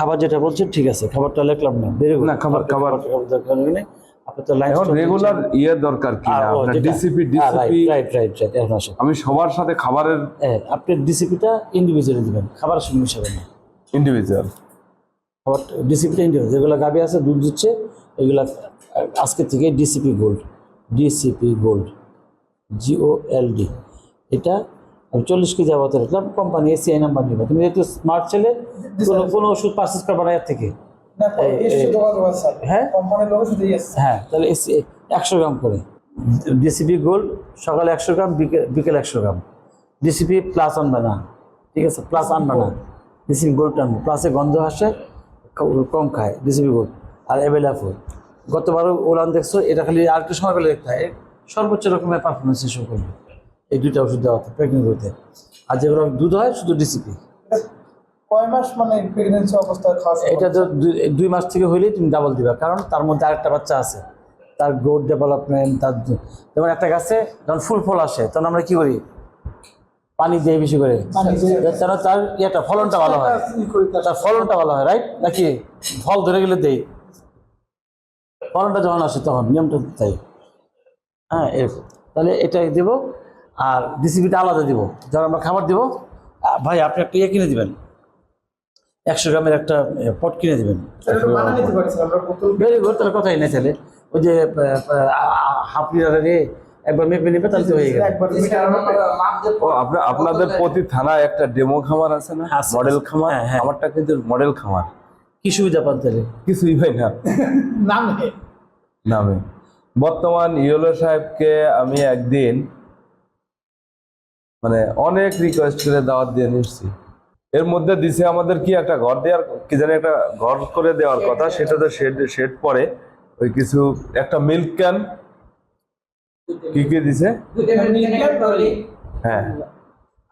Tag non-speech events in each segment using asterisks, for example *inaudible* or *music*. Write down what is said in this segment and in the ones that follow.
খাবার যেটা বলছেন ঠিক আছে খাবারটা লিখলাম না বের না, খাবার- খাবার- দরকার নেই রেগুলার ইয়ে দরকার কি আপনার DCP DCP right right right আমি সবার সাথে খাবারের হ্যাঁ আপনি ডিসিপিটা ইন্ডিভিজুয়ালি দিবেন খাবারের সঙ্গে মিশাবেন না। ইন্ডিভিজুয়াল খাবার ডিসিপিটা ইন্ডিভিজুয়াল যেগুলো গাবি আছে দুধ দিচ্ছে এগুলা আজকে থেকে DCP gold DCP gold D এটা আমি চল্লিশ কেজি আবার রাখলাম কোম্পানি এসিআই নাম্বার নিবে। তুমি যেহেতু স্মার্ট ছেলে কোনো কোনো ওষুধ পারচেস করবে না এর থেকে। হ্যাঁ? হ্যাঁ তাহলে এসি একশো গ্রাম করে। ডিসিপি গোল্ড সকালে একশো গ্রাম বিকেল একশো গ্রাম। ডিসিপি প্লাস আনবে না। ঠিক আছে প্লাস আনবে না। ডিসিপি গোল্ড আনবে। প্লাসে গন্ধ আসে কম খায় ডিসিপি গোল্ড আর অ্যাভেলেবল গতবারও ওলান দেখছ এটা খালি আর একটু সময় পেলে দেখতে হয়। সর্বোচ্চ রকমের পারফরমেন্স শো করবে। এই দুইটা ওষুধ দেওয়াতে প্রেগনেন্ট হতে আর যেগুলো দুধ হয় শুধু ডিসিপি কয় মাস মানে প্রেগনেন্সি অবস্থায় এটা তো দুই- মাস থেকে হইলেই তুমি ডাবল দিবা। কারণ তার মধ্যে আরেকটা বাচ্চা আছে। তার গ্রোথ ডেভেলপমেন্ট তার যেমন একটা গাছে যখন ফুল ফল আসে তখন আমরা কি করি? পানি দিয়ে বেশি করে। পানি যেন তার ইয়েটা ফলনটা ভালো হয়। তার তার ফলনটা ভালো হয় রাইট নাকি? ফল ধরে গেলে দেই। ফলনটা যখন আসে তখন নিয়মটা তাই। হ্যাঁ এরকম। তাহলে এটা দিব। আর ডিসিপিটা আলাদা দিব। যখন আমরা খাবার দিব ভাই আপনি একটা ইয়ে কিনে দিবেন। একশো গ্রামের একটা পট কিনে দিবেন। ভেরি গুড তাহলে কথাই নেই তাহলে। ওই যে হাফ লিটারে একবার মেপে নেবে তাহলে তো হয়ে গেল। ও আপনার আপনাদের প্রতি থানায় একটা ডেমো খামার আছে না? মডেল খামার? হ্যাঁ, হ্যাঁ। আমারটা কিন্তু মডেল খামার। কি সুবিধা পান তাহলে? কিছুই ভাই না। *laughs* নাম। নামে। বর্তমান ইয়েলো সাহেবকে আমি একদিন মানে অনেক রিকোয়েস্ট করে দাওয়াত দিয়ে নিচ্ছি এর মধ্যে দিছে আমাদের কি একটা ঘর দেওয়ার কি জানি একটা ঘর করে দেওয়ার কথা সেটা তো শেড শেড পরে ওই কিছু একটা মিল্ক ক্যান কি কি দিছে? হ্যাঁ।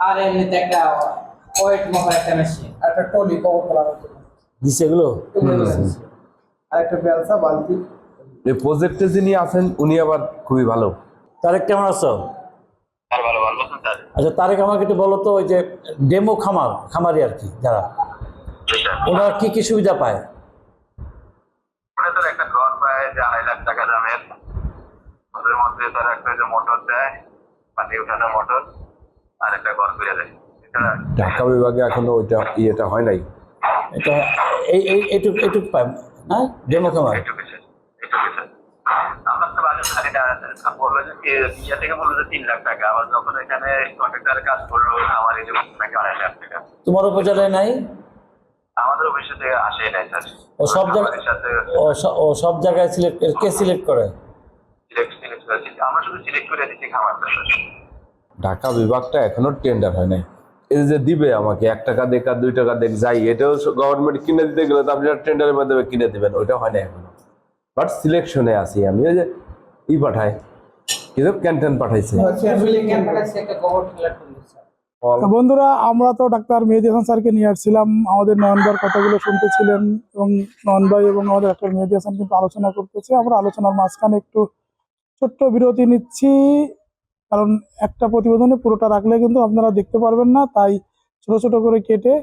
আর এমনিতে একটা ওয়েট মাপার একটা মেশিন একটা টলি কবর ফেলানোর দিছে এগুলো? আর একটা বেলসা বালতি। এই প্রজেক্টে যিনি আছেন উনি আবার খুবই ভালো। তারেক কেমন আছো? আচ্ছা তারেক আমাকে একটু বলো তো ওই যে ডেমো খামার খামারি আর কি যারা। ওনারা কি কি সুবিধা পায়? একটা ঘর পায় যে আড়াই লাখ টাকা দামের। ওদের মধ্যে তার একটা যে মোটর দেয় পানি মোটর আর একটা ঘর করে দেয়। ঢাকা বিভাগে এখনও ওইটা ইয়েটা হয় নাই। এটা এই এই এইটুক এইটুক পায় হ্যাঁ? ডেমো খামার এইটুকু স্যার এইটুকু স্যার আমার তো আগে খানিটা বলল যে ইয়া থেকে বলল যে তিন লাখ টাকা। আবার যখন এখানে কন্ট্রাক্টারের কাজ করল আমার এই যে নাকি আড়াই লাখ টাকা। তোমার উপজেলায় নাই? আমাদের অফিসে থেকে আসে নাই স্যার। ও সব জায়গায় ও সব জায়গায় সিলেক্ট কে সিলেক্ট করে? সিলেক্ট সিলেক্ট আমরা শুধু সিলেক্ট করে দিচ্ছি খামারটা ঢাকা বিভাগটা এখনও টেন্ডার হয় নাই। এই যে দিবে আমাকে এক টাকা দেখ আর দুই টাকা দেখ যাই এটাও গভর্নমেন্ট কিনে দিতে গেলে তো আপনি টেন্ডারের মাধ্যমে কিনে দিবেন ওইটা হয় না এখনও। বাট সিলেকশনে আছি আমি। ওই যে ই পাঠাই কিন্তু ক্যান্টেন পাঠাইছে। ফল তো বন্ধুরা আমরা তো ডাক্তার মেহেদি হাসান স্যারকে নিয়ে আসছিলাম। আমাদের নয়নবার কথাগুলো শুনতেছিলেন এবং নয়ন ভাই এবং আমাদের ডাক্তার মেহেদি হাসান কিন্তু আলোচনা করতেছে। আমরা আলোচনার মাঝখানে একটু ছোট্ট বিরতি নিচ্ছি কারণ একটা প্রতিবেদনে পুরোটা রাখলে কিন্তু আপনারা দেখতে পারবেন না তাই ছোট ছোট করে কেটে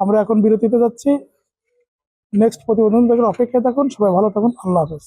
আমরা এখন বিরতিতে যাচ্ছি। নেক্সট প্রতিবেদন থেকে অপেক্ষায় থাকুন। সবাই ভালো থাকুন। আল্লাহ হাফেজ।